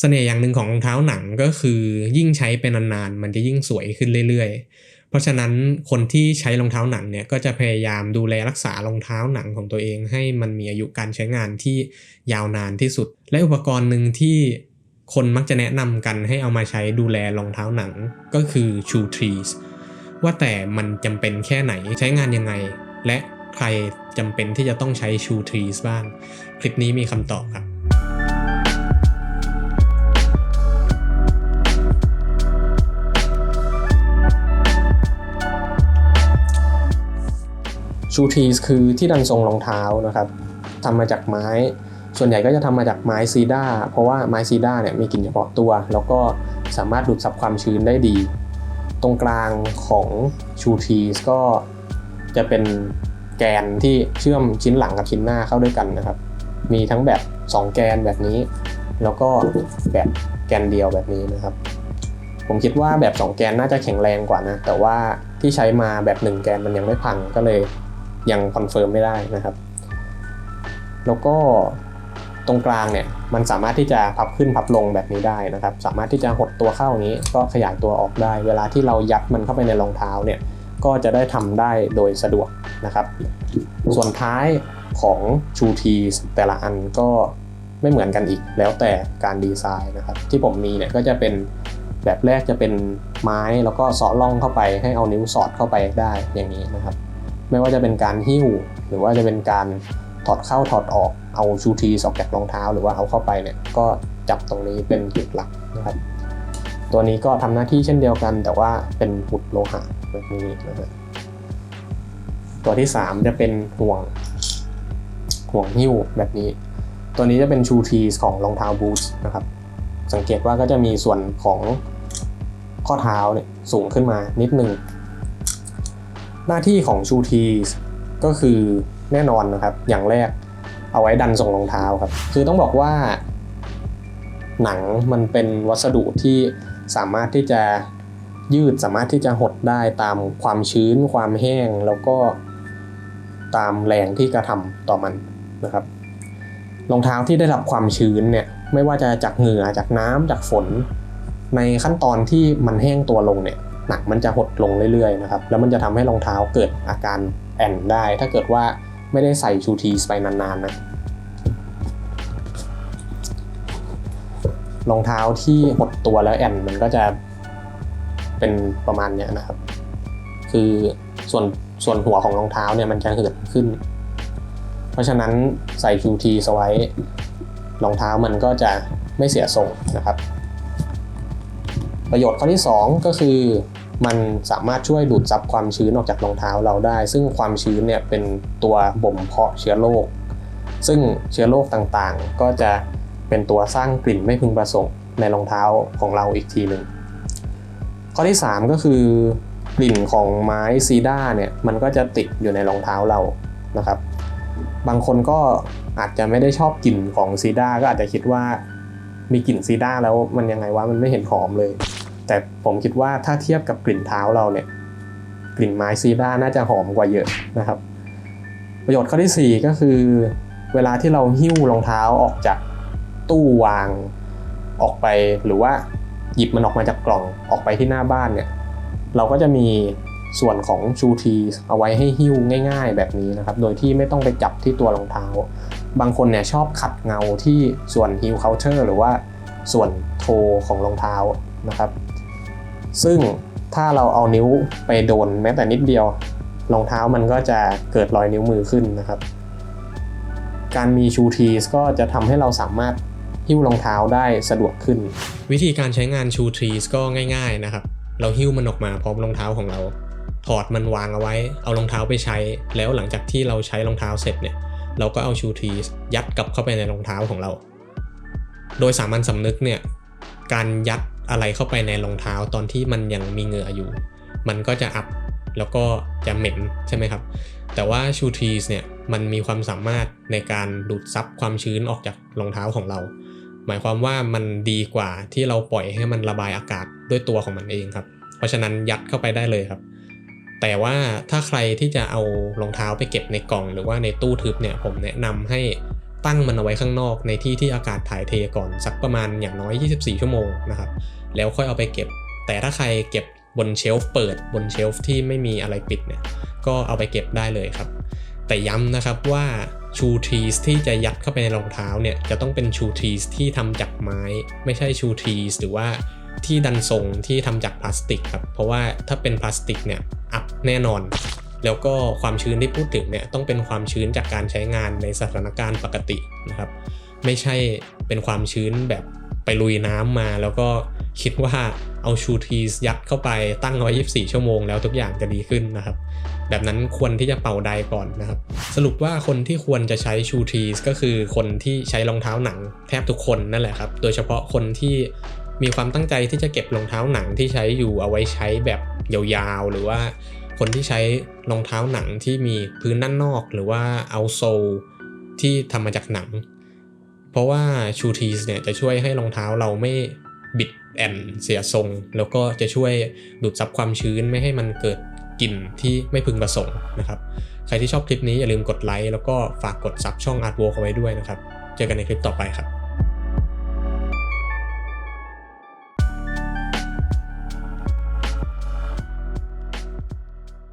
เสน่ห์อย่างหนึ่งของรองเท้าหนังก็คือยิ่งใช้เป็นนานๆมันจะยิ่งสวยขึ้นเรื่อยๆ เพราะฉะนั้นคนที่ใช้รองเท้าหนังเนี่ยก็จะพยายามดูแลรักษารองเท้าหนังของตัวเอง ให้มันมีอายุการใช้งานที่ยาวนานที่สุด และอุปกรณ์หนึ่งที่คนมักจะแนะนำกันให้เอามาใช้ดูแลรองเท้าหนังก็คือ Shoe Trees ว่าแต่มันจำเป็นแค่ไหนใช้งานยังไง และใครจำเป็นที่จะต้องใช้ Shoe Trees บ้าง คลิปนี้มีคำตอบครับ ชูทีสคือที่ดันทรงรองเท้านะครับทำมาจากไม้ ส่วนใหญ่ก็จะทำมาจากไม้ซีด้าเพราะว่าไม้ซีด้าเนี่ยมีกลิ่นเฉพาะตัว แล้วก็สามารถดูดซับความชื้นได้ดี ตรงกลางของชูทีสก็จะเป็นแกนที่เชื่อมชิ้นหลังกับชิ้นหน้าเข้าด้วยกันนะครับ มีทั้งแบบ 2 แกนแบบนี้ แล้วก็แบบแกนเดียวแบบนี้นะครับ ผมคิดว่าแบบ 2 แกนน่าจะแข็งแรงกว่านะ แต่ว่าที่ใช้มาแบบ 1 แกนมันยังไม่พังก็เลย ยังคอนเฟิร์มไม่ได้นะครับ แล้วก็ตรงกลางเนี่ยมันสามารถที่จะพับขึ้นพับลงแบบนี้ได้นะครับ สามารถที่จะหดตัวเข้าอย่างนี้ก็ขยายตัวออกได้ เวลาที่เรายัดมันเข้าไปในรองเท้าเนี่ยก็จะได้ทำได้โดยสะดวกนะครับ ส่วนท้ายของชูทีแต่ละอันก็ไม่เหมือนกันอีกแล้วแต่การดีไซน์นะครับ ที่ผมมีเนี่ยก็จะเป็นแบบแรกจะเป็นไม้แล้วก็สาะล่องเข้าไปให้เอานิ้วสอดเข้าไปได้อย่างนี้นะครับ ไม่ว่าจะเป็นการหิ้ว หรือว่าจะเป็นการถอดเข้าถอดออกเอาชูทีออกจากรองเท้า หรือว่าเอาเข้าไปเนี่ยก็จับตรงนี้เป็นจุดหลักนะครับตัวนี้ก็ทำหน้าที่เช่นเดียวกัน แต่ว่าเป็นหุดโลหะแบบนี้นะฮะตัวที่ 3 จะเป็นห่วงห่วงหิ้วแบบนี้ ตัวนี้จะเป็นชูทีของรองเท้าบูทนะครับ สังเกตว่าก็จะมีส่วนของข้อเท้าเนี่ยสูงขึ้นมานิดนึง หน้าที่ของชูทีก็คือแน่นอนนะครับ อย่างแรกเอาไว้ดันส่งรองเท้าครับ คือต้องบอกว่า หนังมันเป็นวัสดุที่สามารถที่จะยืดสามารถที่จะหดได้ตามความชื้น ความแห้งแล้วก็ตามแรงที่กระทำต่อมันนะครับรองเท้าที่ได้รับความชื้นเนี่ยไม่ว่าจะจากเหงื่อจากน้ำจากฝน ในขั้นตอนที่มันแห้งตัวลงเนี่ย หนังมันจะหดลงเรื่อยๆนะครับแล้วมันจะทำให้รองเท้าเกิดอาการแอนได้ ถ้าเกิดว่าไม่ได้ใส่ชูทีสไปนานๆนะรองเท้าที่หดตัวแล้วแอนมันก็จะเป็นประมาณเนี้ยนะครับ คือส่วนส่วนหัวของรองเท้าเนี่ยมันจะเหินขึ้น เพราะฉะนั้นใส่ชูทีสไว้รองเท้ามันก็จะไม่เสียทรงนะครับ ประโยชน์ข้อที่ 2 ก็คือ มันสามารถช่วยดูดซับความชื้นออกจากรองเท้าเราได้ ซึ่งความชื้นเนี่ยเป็นตัวบ่มเพาะเชื้อโรค ซึ่งเชื้อโรคต่างๆ ก็จะเป็นตัวสร้างกลิ่นไม่พึงประสงค์ในรองเท้าของเราอีกทีหนึ่ง ข้อที่ 3 ก็คือกลิ่นของไม้ซีด้าเนี่ยมันก็จะติดอยู่ในรองเท้าเรานะครับ บางคนก็อาจจะไม่ได้ชอบกลิ่นของซีด้าก็อาจจะคิดว่ามีกลิ่นซีด้าแล้วมันยังไงวะมันไม่เห็นหอมเลย แต่ผมคิดว่าถ้าเทียบกับกลิ่นเท้าเราเนี่ยกลิ่นไม้ซีด้าน่าจะหอมกว่าเยอะนะครับ ประโยชน์ข้อที่ 4 ก็คือ เวลาที่เราหิ้วรองเท้าออกจากตู้วางออกไปหรือว่าหยิบมันออกมาจากกล่องออกไปที่หน้าบ้านเนี่ยเราก็จะมีส่วนของชูทีเอาไว้ให้หิ้วง่าย ๆ แบบนี้นะครับ โดยที่ไม่ต้องไปจับที่ตัวรองเท้า บางคนเนี่ยชอบขัดเงาที่ส่วนฮิลเคาน์เตอร์หรือว่าส่วนโทของรองเท้านะครับ ซึ่งถ้าเราเอานิ้วไปโดนแม้แต่นิดเดียวรองเท้ามันก็จะเกิดรอยนิ้วมือขึ้นนะครับ การมีชูทีสก็จะทำให้เราสามารถหิ้วรองเท้าได้สะดวกขึ้น วิธีการใช้งานชูทีสก็ง่าย ๆนะครับ เราหิ้วมันออกมาพร้อมรองเท้าของเรา ถอดมันวางเอาไว้ เอารองเท้าไปใช้ แล้วหลังจากที่เราใช้รองเท้าเสร็จเนี่ย เราก็เอาชูทีสยัดกลับเข้าไปในรองเท้าของเรา โดยสามัญสำนึกเนี่ย การยัด อะไรเข้าไปในรองเท้าตอนที่มันยังมีเหงื่ออยู่ มันก็จะอับแล้วก็จะเหม็นใช่ไหมครับ แต่ว่าชูทีสเนี่ยมันมีความสามารถในการดูดซับความชื้นออกจากรองเท้าของเรา หมายความว่ามันดีกว่าที่เราปล่อยให้มันระบายอากาศด้วยตัวของมันเองครับ เพราะฉะนั้นยัดเข้าไปได้เลยครับ แต่ว่าถ้าใครที่จะเอารองเท้าไปเก็บในกล่อง หรือว่าในตู้ทึบเนี่ยผมแนะนำให้ ตั้งมันเอาไว้ข้างนอกในที่ที่อากาศถ่ายเทก่อนสักประมาณอย่างน้อย 24 ชั่วโมงนะครับ แล้วค่อยเอาไปเก็บ แต่ถ้าใครเก็บบนเชลฟ์เปิดบนเชลฟ์ที่ไม่มีอะไรปิดเนี่ย ก็เอาไปเก็บได้เลยครับ แต่ย้ำนะครับว่าชูทีสที่จะยัดเข้าไปในรองเท้าเนี่ยจะต้องเป็นชูทีสที่ทำจากไม้ ไม่ใช่ชูทีสหรือว่าที่ดันทรงที่ทำจากพลาสติกครับ เพราะว่าถ้าเป็นพลาสติกเนี่ยอับแน่นอน แล้วก็ความชื้นที่พูดถึงเนี่ยต้องเป็นความชื้นจากการใช้งานในสถานการณ์ปกตินะครับ ไม่ใช่เป็นความชื้นแบบไปลุยน้ำมา แล้วก็คิดว่าเอาชูทีสยัดเข้าไปตั้งไว้24 ชั่วโมงแล้วทุกอย่างจะดีขึ้นนะครับ แบบนั้นควรที่จะเป่าไดก่อนนะครับ สรุปว่าคนที่ควรจะใช้ชูทีสก็คือคนที่ใช้รองเท้าหนังแทบทุกคนนั่นแหละครับ โดยเฉพาะคนที่มีความตั้งใจที่จะเก็บรองเท้าหนังที่ใช้อยู่เอาไว้ใช้แบบยาวๆ หรือว่า คนที่ใช้รองเท้าหนังที่มีพื้นด้านนอกหรือว่าเอาโซลที่ทำมาจากหนัง เพราะว่าชูทีสเนี่ยจะช่วยให้รองเท้าเราไม่บิดแอนเสียทรง แล้วก็จะช่วยดูดซับความชื้นไม่ให้มันเกิดกลิ่นที่ไม่พึงประสงค์นะครับ ใครที่ชอบคลิปนี้อย่าลืมกดไลค์แล้วก็ฝากกดซับช่อง Artwork เอาไว้ด้วยนะครับ เจอกันในคลิปต่อไปครับ